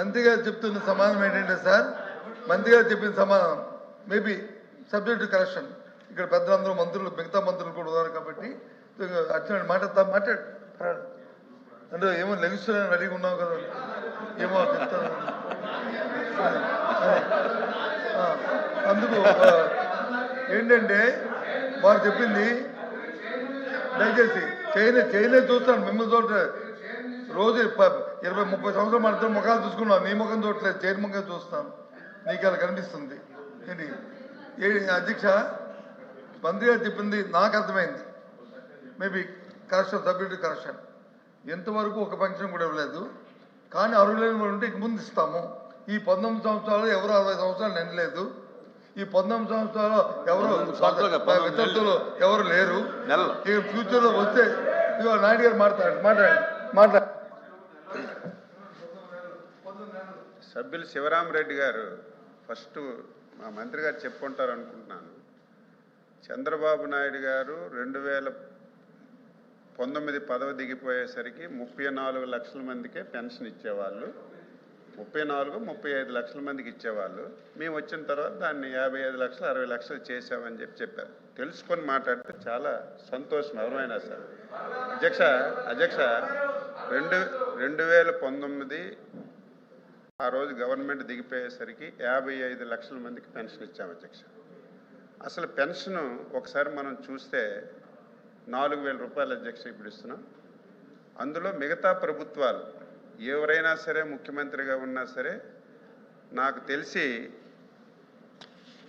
మంత్రి గారు చెప్తున్న సమాధానం ఏంటంటే సార్ మంత్రి గారు చెప్పిన సమాధానం. మేబీ సబ్జెక్ట్ కరెక్షన్ ఇక్కడ పెద్దలందరూ మంత్రులు మిగతా మంత్రులు కూడా ఉన్నారు కాబట్టి అచ్చిన మాట్లాడతా మాట్లాడు. అంటే ఏమో లెగిస్తున్నాను రెడీగా ఉన్నావు కదా. ఏమో చెప్తాను. అందుకు ఏంటంటే వారు చెప్పింది దయచేసి చైనా చైనా చూస్తాను. మిమ్మల్ని చూడ రోజు ఇరవై ముప్పై సంవత్సరాలు మన ఇద్దరు ముఖాలు చూసుకున్నాం. నీ ముఖం చూడట్లేదు చైర్ ముఖం చూస్తాను నీకు అలా కనిపిస్తుంది. ఏంటి? ఏ అధ్యక్ష? మంత్రి గారు చెప్పింది నాకు అర్థమైంది. Maybe correction subject correction. ఎంతవరకు ఒక పెన్షన్ కూడా ఇవ్వలేదు. కానీ అర్హులైన వాళ్ళు ఉంటే ముందు ఇస్తాము. ఈ పంతొమ్మిది సంవత్సరాలు ఎవరు అరవై సంవత్సరాలు నిండలేదు ఈ పంతొమ్మిది సంవత్సరాలు ఎవరు వితంతులు ఎవరు లేరు. నెలలు. ఇక ఫ్యూచర్లో వస్తే నాయుడు గారు మాట్లాడండి మాట్లాడండి మాట్లాడండి. సభ్యులు శివరామరెడ్డి గారు ఫస్ట్ మా మంత్రి గారు చెప్పుకుంటారు అనుకుంటున్నాను చంద్రబాబు నాయుడు గారు రెండు వేల పంతొమ్మిది పదవి దిగిపోయేసరికి ముప్పై నాలుగు లక్షల మందికే పెన్షన్ ఇచ్చేవాళ్ళు. ముప్పై నాలుగు ముప్పై ఐదు లక్షల మందికి ఇచ్చేవాళ్ళు. మేము వచ్చిన తర్వాత దాన్ని యాభై ఐదు లక్షలు అరవై లక్షలు చేసామని చెప్పి చెప్పారు. తెలుసుకొని మాట్లాడితే చాలా సంతోషం ఎవరైనా సార్. అధ్యక్ష అధ్యక్ష రెండు రెండు వేల పంతొమ్మిది ఆ రోజు గవర్నమెంట్ దిగిపోయేసరికి యాభై ఐదు లక్షల మందికి పెన్షన్ ఇచ్చాము అధ్యక్ష. అసలు పెన్షన్ ఒకసారి మనం చూస్తే నాలుగు వేల రూపాయలు అధ్యక్ష ఇప్పుడు ఇస్తున్నాం. అందులో మిగతా ప్రభుత్వాలు ఎవరైనా సరే ముఖ్యమంత్రిగా ఉన్నా సరే నాకు తెలిసి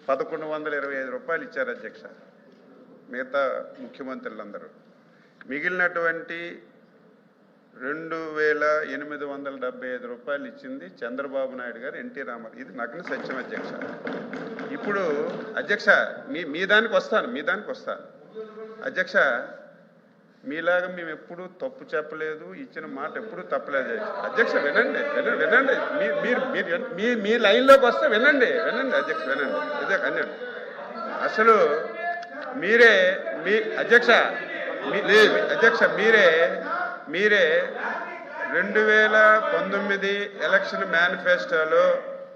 పదకొండు వందల ఇరవై ఐదు రూపాయలు ఇచ్చారు అధ్యక్ష. మిగతా ముఖ్యమంత్రులందరూ. మిగిలినటువంటి రెండు వేల ఎనిమిది వందల డెబ్బై ఐదు రూపాయలు ఇచ్చింది చంద్రబాబు నాయుడు గారు ఎన్టీ రామారావు. ఇది నగ్న సత్యం అధ్యక్ష. ఇప్పుడు అధ్యక్ష మీ మీ దానికి వస్తాను మీ దానికి వస్తాను. అధ్యక్ష మీలాగా మేము ఎప్పుడు తప్పు చెప్పలేదు ఇచ్చిన మాట ఎప్పుడు తప్పలేదు. అధ్యక్ష వినండి వినండి వినండి. మీ- మీరు మీరు మీ మీ లైన్లోకి వస్తే వినండి వినండి అధ్యక్ష వినండి. అదే అన్నాడు అసలు మీరే మీ అధ్యక్ష మీ- అధ్యక్ష మీరే మీరే రెండు వేల పంతొమ్మిది ఎలక్షన్ మేనిఫెస్టోలో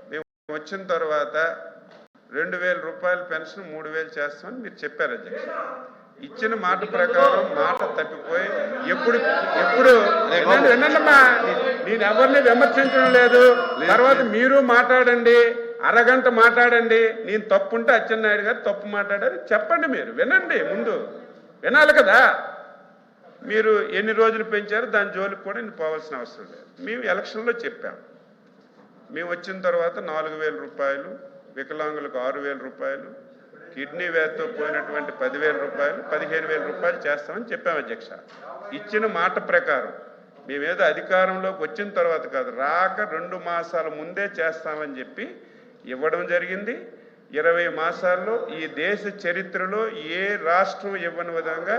మేము వచ్చిన తర్వాత రెండు వేల రూపాయల పెన్షన్ మూడు వేలు చేస్తామని మీరు చెప్పారు అధ్యక్ష. ఇచ్చిన మాట ప్రకారం మాట తప్పిపోయి ఎప్పుడు ఎప్పుడు వినండి, వినండమ్మా నేను ఎవరిని విమర్శించడం లేదు. తర్వాత మీరు మాట్లాడండి అరగంట మాట్లాడండి. నేను తప్పుంటే అచ్చెన్నాయుడు గారు తప్పు మాట్లాడారు. చెప్పండి మీరు వినండి ముందు. వినాలి కదా. మీరు ఎన్ని రోజులు పెంచారో దాని జోలికి కూడా నేను పోవాల్సిన అవసరం లేదు. మేము ఎలక్షన్లో చెప్పాం. మేము వచ్చిన తర్వాత నాలుగు వేల రూపాయలు వికలాంగులకు ఆరు వేల రూపాయలు కిడ్నీ వ్యాధితో పోయినటువంటి పదివేల రూపాయలు పదిహేను వేల రూపాయలు చేస్తామని చెప్పాం అధ్యక్ష. ఇచ్చిన మాట ప్రకారం మేమేదో అధికారంలోకి వచ్చిన తర్వాత కాదు రాక రెండు మాసాల ముందే చేస్తామని చెప్పి ఇవ్వడం జరిగింది. ఇరవై మాసాల్లో ఈ దేశ చరిత్రలో ఏ రాష్ట్రం ఇవ్వని విధంగా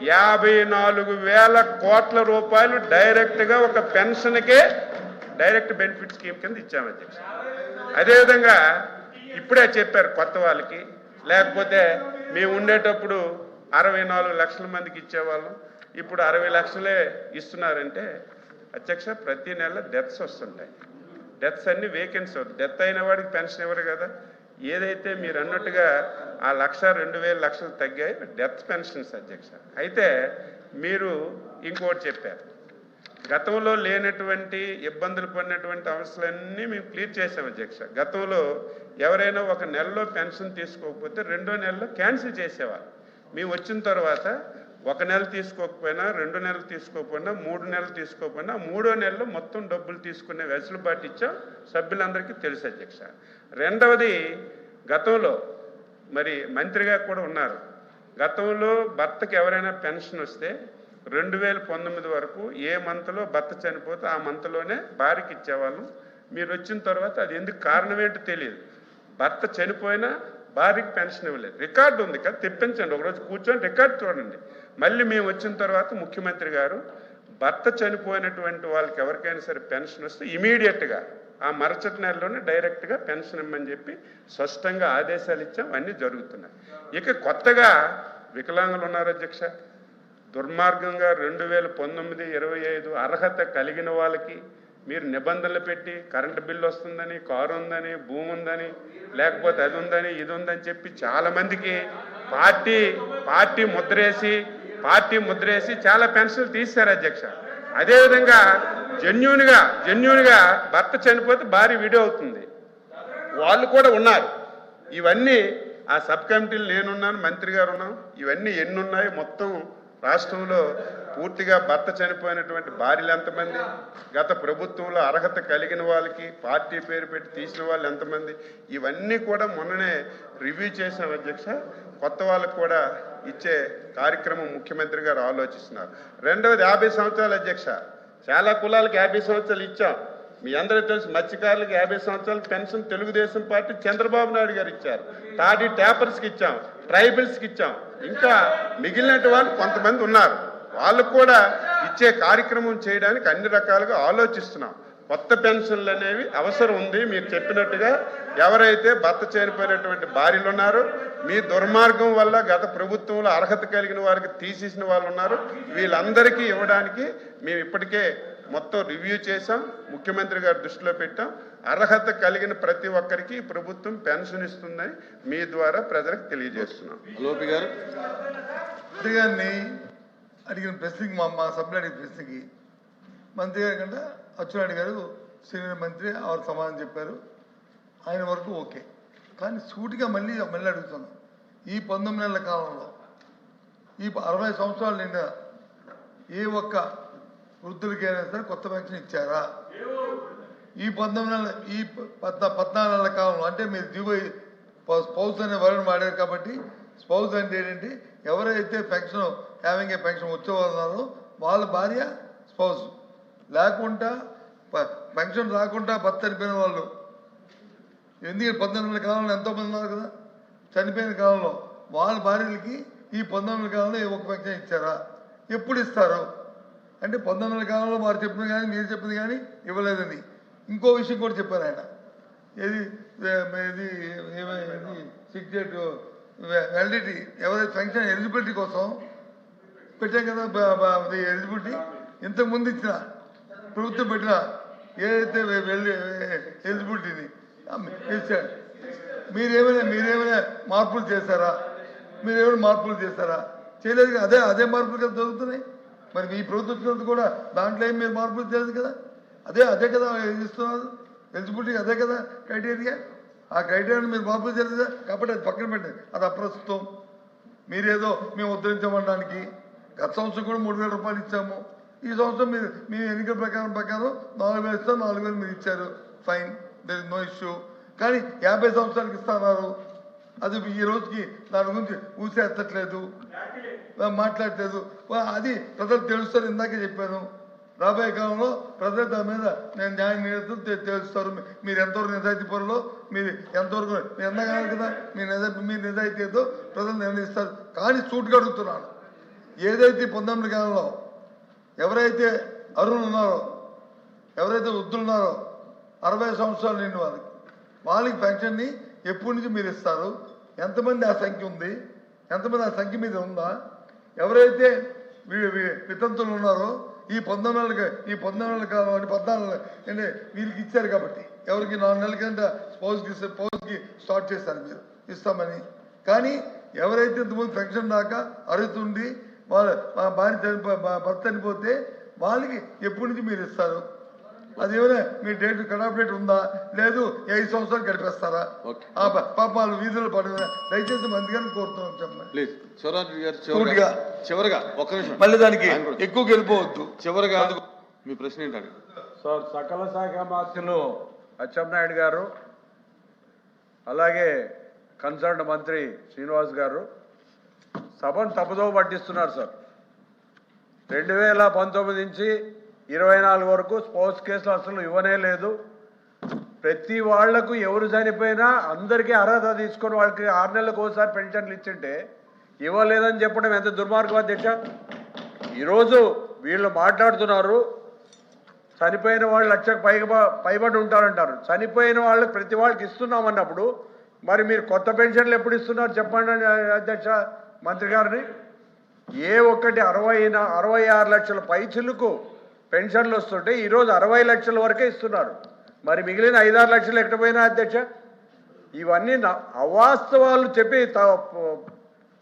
యాభై నాలుగు వేల కోట్ల రూపాయలు డైరెక్ట్గా ఒక పెన్షన్కే డైరెక్ట్ బెనిఫిట్ స్కీమ్ కింద ఇచ్చాము అధ్యక్ష. అదేవిధంగా ఇప్పుడే చెప్పారు కొత్త వాళ్ళకి లేకపోతే మేము ఉండేటప్పుడు అరవై నాలుగు లక్షల మందికి ఇచ్చేవాళ్ళం ఇప్పుడు అరవై లక్షలే ఇస్తున్నారంటే అధ్యక్ష ప్రతి నెల డెత్స్ వస్తుంటాయి. డెత్స్ అన్ని వేకెన్సీ డెత్ అయిన వాడికి పెన్షన్ ఇవ్వరు కదా. ఏదైతే మీరు అన్నట్టుగా ఆ లక్ష రెండు వేల లక్షలు తగ్గాయి డెత్ పెన్షన్స్ అధ్యక్ష అయితే మీరు ఇంకోటి చెప్పారు. గతంలో లేనటువంటి ఇబ్బందులు పడినటువంటి అవసరాలన్నీ మేము క్లియర్ చేసాం అధ్యక్ష. గతంలో ఎవరైనా ఒక నెలలో పెన్షన్ తీసుకోకపోతే రెండో నెలలో క్యాన్సిల్ చేసేవారు మేము వచ్చిన తర్వాత ఒక నెల తీసుకోకపోయినా రెండు నెలలు తీసుకోకపోయినా మూడు నెలలు తీసుకోకపోయినా మూడో నెలలో మొత్తం డబ్బులు తీసుకునే వెసులుబాటు ఇచ్చాం సభ్యులందరికీ తెలుసు అధ్యక్ష. రెండవది గతంలో మరి మంత్రిగా కూడా ఉన్నారు. గతంలో భర్తకి ఎవరైనా పెన్షన్ వస్తే రెండు వేల పంతొమ్మిది వరకు ఏ మంత్లో భర్త చనిపోతే ఆ మంత్లోనే భార్యకి ఇచ్చేవాళ్ళం. మీరు వచ్చిన తర్వాత అది ఎందుకు కారణం ఏంటో తెలియదు. భర్త చనిపోయినా భార్యకి పెన్షన్ ఇవ్వలేదు. రికార్డు ఉంది కదా తెప్పించండి. ఒకరోజు కూర్చొని రికార్డు చూడండి. మళ్ళీ మేము వచ్చిన తర్వాత ముఖ్యమంత్రి గారు భర్త చనిపోయినటువంటి వాళ్ళకి ఎవరికైనా సరే పెన్షన్ వస్తే ఇమీడియట్గా ఆ మరుసటి నెలలోనే డైరెక్ట్గా పెన్షన్ ఇమ్మని చెప్పి స్పష్టంగా ఆదేశాలు ఇచ్చాం. అన్నీ జరుగుతున్నాయి. ఇక కొత్తగా వికలాంగులు ఉన్నారు అధ్యక్ష. దుర్మార్గంగా రెండు వేల పంతొమ్మిది ఇరవై ఐదు అర్హత కలిగిన వాళ్ళకి మీరు నిబంధనలు పెట్టి కరెంటు బిల్లు వస్తుందని కారు ఉందని భూమి ఉందని లేకపోతే అది ఉందని ఇది ఉందని చెప్పి చాలా మందికి పార్టీ పార్టీ ముద్రేసి పార్టీ ముద్రేసి చాలా పెన్షన్లు తీశారు అధ్యక్ష. అదేవిధంగా జెన్యున్గా జెన్యున్గా భర్త చనిపోతే భారీ వీడియో అవుతుంది. వాళ్ళు కూడా ఉన్నారు. ఇవన్నీ ఆ సబ్ కమిటీలు నేనున్నాను మంత్రి గారు ఉన్నాం ఇవన్నీ ఎన్ని ఉన్నాయి మొత్తం రాష్ట్రంలో పూర్తిగా భర్త చనిపోయినటువంటి భార్యలు ఎంతమంది? గత ప్రభుత్వంలో అర్హత కలిగిన వాళ్ళకి పార్టీ పేరు పెట్టి తీసిన వాళ్ళు ఎంతమంది? ఇవన్నీ కూడా మొన్ననే రివ్యూ చేసిన అధ్యక్ష కొత్త వాళ్ళకు కూడా ఇచ్చే కార్యక్రమం ముఖ్యమంత్రి గారు ఆలోచిస్తున్నారు. రెండవది యాభై సంవత్సరాలు అధ్యక్ష చాలా కులాలకు యాభై సంవత్సరాలు ఇచ్చాం. మీ అందరికీ తెలుసు మత్స్యకారులకు యాభై సంవత్సరాల పెన్షన్ తెలుగుదేశం పార్టీ చంద్రబాబు నాయుడు గారు ఇచ్చారు. తాటి ట్యాపర్స్కి ఇచ్చాం ట్రైబల్స్కి ఇచ్చాం. ఇంకా మిగిలినటువంటి వాళ్ళు కొంతమంది ఉన్నారు. వాళ్ళకు కూడా ఇచ్చే కార్యక్రమం చేయడానికి అన్ని రకాలుగా ఆలోచిస్తున్నాం. కొత్త పెన్షన్లు అనేవి అవసరం ఉంది మీరు చెప్పినట్టుగా ఎవరైతే భర్త చేరిపోయినటువంటి భార్యలు ఉన్నారో మీ దుర్మార్గం వల్ల గత ప్రభుత్వంలో అర్హత కలిగిన వారికి తీసేసిన వాళ్ళు ఉన్నారు. వీళ్ళందరికీ ఇవ్వడానికి మేము ఇప్పటికే మొత్తం రివ్యూ చేశాం ముఖ్యమంత్రి గారి దృష్టిలో పెట్టాం. అర్హత కలిగిన ప్రతి ఒక్కరికి ప్రభుత్వం పెన్షన్ ఇస్తుందని మీ ద్వారా ప్రజలకు తెలియజేస్తున్నాం. లోపి గారు. మంత్రి గారిని అడిగిన ప్రశ్నకి మా మా సభ్యులు అడిగిన ప్రశ్నకి మంత్రి గారి కంటే అచ్చెన్నాయుడు గారు సీనియర్ మంత్రి ఆవిడ సమాధానం చెప్పారు. ఆయన వరకు ఓకే. కానీ సూటిగా మళ్ళీ మళ్ళీ అడుగుతున్నాను ఈ పంతొమ్మిది నెలల కాలంలో ఈ అరవై సంవత్సరాలు నిండా ఏ ఒక్క వృద్ధులకైనా సరే కొత్త పెన్షన్ ఇచ్చారా? ఈ పంతొమ్మిది నెలల ఈ పద్నా పద్నాలుగు నెలల కాలంలో అంటే మీరు దిగువ స్పౌస్ అనే వరణ వాడారు కాబట్టి స్పౌస్ అంటే ఏంటంటే ఎవరైతే పెన్షన్ హ్యావింగ్ ఏ పెన్షన్ వచ్చేవాళ్ళన్నారో వాళ్ళ భార్య స్పౌస్. లేకుండా పెన్షన్ రాకుండా భర్త చనిపోయిన వాళ్ళు. ఎందుకంటే పంతొమ్మిది నెలల కాలంలో ఎంతోమంది ఉన్నారు కదా? చనిపోయిన కాలంలో వాళ్ళ భార్యలకి ఈ పంతొమ్మిది కాలంలో ఏ ఒక్క పెన్షన్ ఇచ్చారా? ఎప్పుడు ఇస్తారు? అంటే పంతొమ్మిది వందల కాలంలో వారు చెప్పింది కానీ మీరు చెప్పింది కానీ ఇవ్వలేదని ఇంకో విషయం కూడా చెప్పారు ఆయన. ఏది ఏది ఇది ఏమైంది సిక్స్టేట్ వ్యాలిడిటీ ఎవరైతే ఫంక్షన్ ఎలిజిబిలిటీ కోసం పెట్టాం కదా ఎలిజిబిలిటీ ఇంతకుముందు ఇచ్చిన ప్రభుత్వం పెట్టిన ఏదైతే వెళ్ళి ఎలిజిబిలిటీని మీరేమైనా మీరేమైనా మార్పులు చేశారా? మీరేమైనా మార్పులు చేస్తారా చేయలేదు అదే అదే మార్పులు కదా జరుగుతున్నాయి. మరి మీ ప్రభుత్వం కూడా దాంట్లో ఏం మీరు మార్పులు తెలియదు కదా? అదే అదే కదా ఇస్తున్నారు ఎలిజిబిలిటీ అదే కదా క్రైటీరియా ఆ క్రైటీరియాను మీరు మార్పులు తెలియదు కాబట్టి అది పక్కన పెట్టండి. అది అప్రస్తుతం. మీరేదో మేము ఉద్ధరించమనడానికి గత సంవత్సరం కూడా మూడు వేల రూపాయలు ఇచ్చాము. ఈ సంవత్సరం మీరు మీ ఎన్నికల ప్రకారం ప్రకారం నాలుగు వేలు ఇస్తాం నాలుగు వేలు మీరు ఇచ్చారు. Fine there is no issue కానీ యాభై సంవత్సరాలకి ఇస్తున్నారు. అది ఈ రోజుకి దాని గురించి ఊసే ఎత్తట్లేదు మాట్లాడలేదు. అది ప్రజలు తెలుస్తారు ఇందాకే చెప్పాను. రాబోయే కాలంలో ప్రజలు దాని మీద నేను న్యాయ నిరతం తెలుస్తారు. మీరు ఎంతవరకు నిజాయితీ పరులో మీరు ఎంతవరకు ఎంతగానో కదా మీ నిజా మీ నిజాయితీ ఏదో ప్రజలు నిర్ణయిస్తారు. కానీ సూటుగా అడుగుతున్నాను. ఏదైతే పంతొమ్మిది కాలంలో ఎవరైతే అరుణ్ ఉన్నారో ఎవరైతే వృద్ధులు ఉన్నారో అరవై సంవత్సరాలు నిండి వాళ్ళకి వాళ్ళకి పెన్షన్ని ఎప్పటి నుంచి మీరు ఇస్తారు? ఎంతమంది ఆ సంఖ్య ఉంది? ఎంతమంది ఆ సంఖ్య మీద ఉందా? ఎవరైతే వితంతులు ఉన్నారో ఈ పంతొమ్మిది నెలలకి ఈ పంతొమ్మిది నెలల కాలం పద్నాలుగు అంటే వీరికి ఇచ్చారు కాబట్టి. ఎవరికి? నాలుగు నెలల కింద స్పౌస్కి స్పౌస్కి స్టార్ట్ చేశారు మీరు. ఇస్తామని. కానీ ఎవరైతే ఇంతకుముందు పెన్షన్ దాకా అరుగుతుంది వాళ్ళ మా భార్య చనిపో భర్త చనిపోతే వాళ్ళకి ఎప్పటి నుంచి మీరు ఇస్తారు? అదేమైనా మీ డేట్ కటాఫ్ డేట్ ఉందా లేదు ఐదు సంవత్సరాలు గడిపేస్తారా ఓకే. ఆ పాప వాళ్ళు వీధులు పడుకున్నా దయచేసి మందిగానే కోరుతున్నాం చెప్పండి. చివరిగా చివరిగా ఒక్క నిమిషం మళ్ళీ దానికి. ఎక్కువ వెళ్ళిపోవద్దు చివరిగా మీ ప్రశ్న ఏంటండి సార్ సకల శాఖ మంత్రులు అచ్చెన్నాయుడు గారు అలాగే కన్సర్న్ మంత్రి శ్రీనివాస్ గారు సభను తప్పుదో పట్టిస్తున్నారు సార్ రెండు వేల పంతొమ్మిది నుంచి ఇరవై నాలుగు వరకు స్పోర్ట్స్ కేసులు అసలు ఇవ్వనే లేదు. ప్రతి వాళ్ళకు ఎవరు చనిపోయినా అందరికీ అర్హత తీసుకొని వాళ్ళకి ఆరు నెలలకు ఒకసారి పెన్షన్లు ఇచ్చింటే ఇవ్వలేదని చెప్పడం ఎంత దుర్మార్గం అధ్యక్ష ఈరోజు వీళ్ళు మాట్లాడుతున్నారు చనిపోయిన వాళ్ళు లక్షకు పైగా పైబడి ఉంటారంటారు. చనిపోయిన వాళ్ళకి ప్రతి వాళ్ళకి ఇస్తున్నామన్నప్పుడు మరి మీరు కొత్త పెన్షన్లు ఎప్పుడు ఇస్తున్నారు చెప్పండి అని అధ్యక్ష మంత్రి గారిని. ఏ ఒక్కటి అరవై అరవై ఆరు లక్షల పైచులకు పెన్షన్లు వస్తుంటే ఈరోజు అరవై లక్షల వరకే ఇస్తున్నారు. మరి మిగిలిన ఐదారు లక్షలు ఎక్కడ పోయినా అధ్యక్ష? ఇవన్నీ అవాస్తవాలు చెప్పి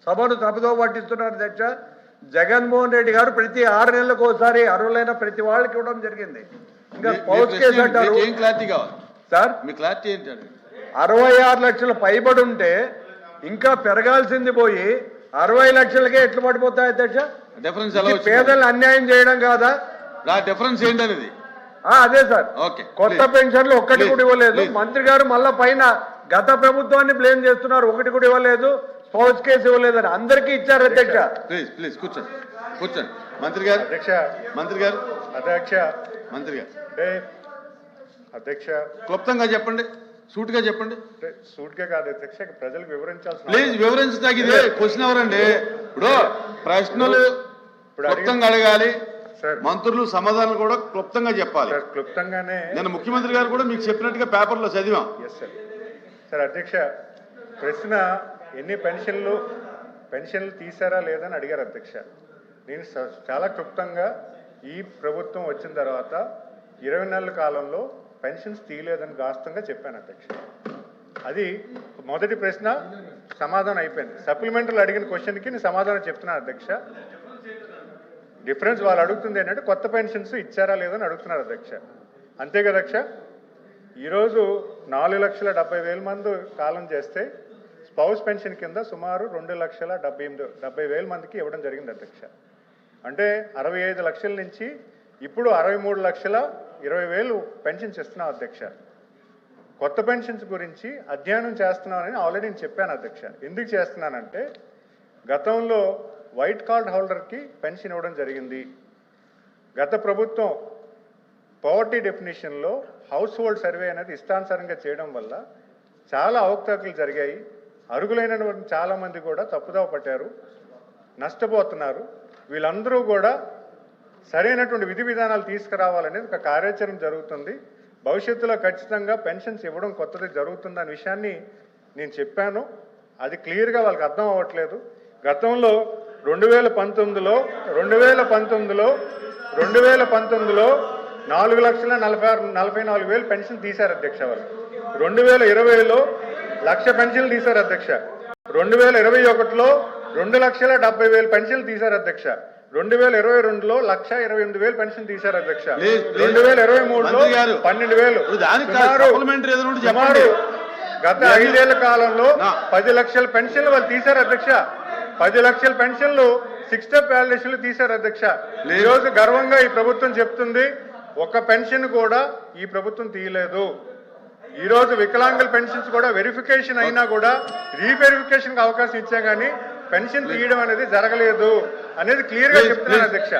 సభను తప్పుదో పట్టిస్తున్నారు అధ్యక్ష. జగన్మోహన్ రెడ్డి గారు ప్రతి ఆరు నెలలకు ఒకసారి అర్హులైన ప్రతి వాళ్ళకి ఇవ్వడం జరిగింది. ఇంకా పౌచ్ కేసు అంటారు. సార్? మీ క్లారిటీ ఏంటి అడగండి అరవై ఆరు లక్షలు పైబడి ఉంటే ఇంకా పెరగాల్సింది పోయి అరవై లక్షలకే ఎట్లు పడిపోతాయి అధ్యక్ష పేదలు అన్యాయం చేయడం కాదా? ఆ డిఫరెన్స్ ఏంటి అనేది ఆ, అదే సార్. ఓకే కొత్త. పెన్షన్లు ఒక్కటి కూడా ఇవ్వలేదు. మంత్రి గారు మళ్ళా పైన గత ప్రభుత్వాన్ని బ్లేమ్ చేస్తున్నారు ఒకటి కూడా ఇవ్వలేదు స్పౌచ్ కేసు ఇవ్వలేదని అందరికీ ఇచ్చారు అధ్యక్ష ప్లీజ్ ప్లీజ్ కూర్చోండి కూర్చోండి. మంత్రి గారు అధ్యక్ష మంత్రి గారు అధ్యక్ష మంత్రి గారు. అంటే అధ్యక్ష. క్లుప్తంగా చెప్పండి సూటిగా చెప్పండి. అంటే సూట్గా కాదు అధ్యక్ష ప్రజలకు వివరించాల్సిన ప్లీజ్ వివరించదగిదే క్వశ్చన్ ఎవరండి? ఇప్పుడు ప్రశ్నలు క్లుప్తంగా అడగాలి. మంత్రులు సమాధానాలు కూడా క్లుప్తంగా చెప్పాలి. సార్ క్లుప్తంగానే నేను ముఖ్యమంత్రి గారు కూడా మీకు చెప్పినట్టుగా పేపర్లో చదివాం. సార్ సార్ అధ్యక్ష ప్రశ్న ఎన్ని పెన్షన్లు పెన్షన్లు తీసారా లేదని అడిగారు అధ్యక్ష. నేను చాలా క్లుప్తంగా ఈ ప్రభుత్వం వచ్చిన తర్వాత ఇరవై నెలల కాలంలో పెన్షన్స్ తీయలేదని గాస్తంగా చెప్పాను అధ్యక్ష. అది మొదటి ప్రశ్న సమాధానం అయిపోయింది. సప్లిమెంటరీలు అడిగిన క్వశ్చన్కి నేను సమాధానం చెప్తున్నాను అధ్యక్ష. డిఫరెన్స్ వాళ్ళు అడుగుతుంది ఏంటంటే కొత్త పెన్షన్స్ ఇచ్చారా లేదని అడుగుతున్నారు అధ్యక్ష. అంతే కదా అధ్యక్ష? ఈరోజు నాలుగు లక్షల డెబ్బై వేల మంది కాలం చేస్తే స్పౌస్ పెన్షన్ కింద సుమారు రెండు లక్షల డెబ్బై ఎనిమిది డెబ్బై వేల మందికి ఇవ్వడం జరిగింది అధ్యక్ష. అంటే అరవై ఐదు లక్షల నుంచి ఇప్పుడు అరవై మూడు లక్షల ఇరవై వేలు పెన్షన్స్ ఇస్తున్నాం అధ్యక్ష. కొత్త పెన్షన్స్ గురించి అధ్యయనం చేస్తున్నానని ఆల్రెడీ నేను చెప్పాను అధ్యక్ష. ఎందుకు చేస్తున్నానంటే గతంలో వైట్ కార్డ్ హోల్డర్కి పెన్షన్ ఇవ్వడం జరిగింది. గత ప్రభుత్వం పవర్టీ డెఫినేషన్లో హౌస్ హోల్డ్ సర్వే అనేది ఇష్టానుసారంగా చేయడం వల్ల చాలా అవకతవకలు జరిగాయి. అరుగులైనటువంటి చాలామంది కూడా తప్పుదావ పట్టారు నష్టపోతున్నారు. వీళ్ళందరూ కూడా సరైనటువంటి విధి విధానాలు తీసుకురావాలనేది ఒక కార్యాచరణ జరుగుతుంది. భవిష్యత్తులో ఖచ్చితంగా పెన్షన్స్ ఇవ్వడం కొత్తది జరుగుతుందనే విషయాన్ని నేను చెప్పాను. అది క్లియర్గా వాళ్ళకి అర్థం అవ్వట్లేదు. గతంలో రెండు వేల పంతొమ్మిదిలో రెండు వేల పంతొమ్మిదిలో రెండు వేల పంతొమ్మిదిలో నాలుగు లక్షల నలభై ఆరు నలభై నాలుగు వేలు పెన్షన్ తీశారు అధ్యక్ష వాళ్ళు రెండు వేల ఇరవైలో లక్ష పెన్షన్లు తీశారు అధ్యక్ష రెండు వేల ఇరవై ఒకటిలో రెండు లక్షల డెబ్బై వేలు పెన్షన్లు తీశారు అధ్యక్ష రెండు వేల ఇరవై రెండులో లక్ష ఇరవై ఎనిమిది వేలు పెన్షన్ తీశారు అధ్యక్ష. రెండు వేల ఇరవై మూడులో. పన్నెండు వేలు సుమారు-. గత ఐదేళ్ళ కాలంలో. పది లక్షల పెన్షన్లు వాళ్ళు తీశారు అధ్యక్ష పది లక్షల పెన్షన్లు సిక్స్ స్టెప్ వ్యాలిడేషన్లు తీశారు అధ్యక్ష. రోజు గర్వంగా ఈ ప్రభుత్వం చెప్తుంది ఒక పెన్షన్ కూడా ఈ ప్రభుత్వం తీయలేదు. ఈ రోజు వికలాంగుల పెన్షన్స్ కూడా వెరిఫికేషన్ అయినా కూడా రీవెరిఫికేషన్కి అవకాశం ఇచ్చా గానీ పెన్షన్ తీయడం అనేది జరగలేదు అనేది క్లియర్గా ప్లీజ్, చెప్తున్నాను అధ్యక్ష.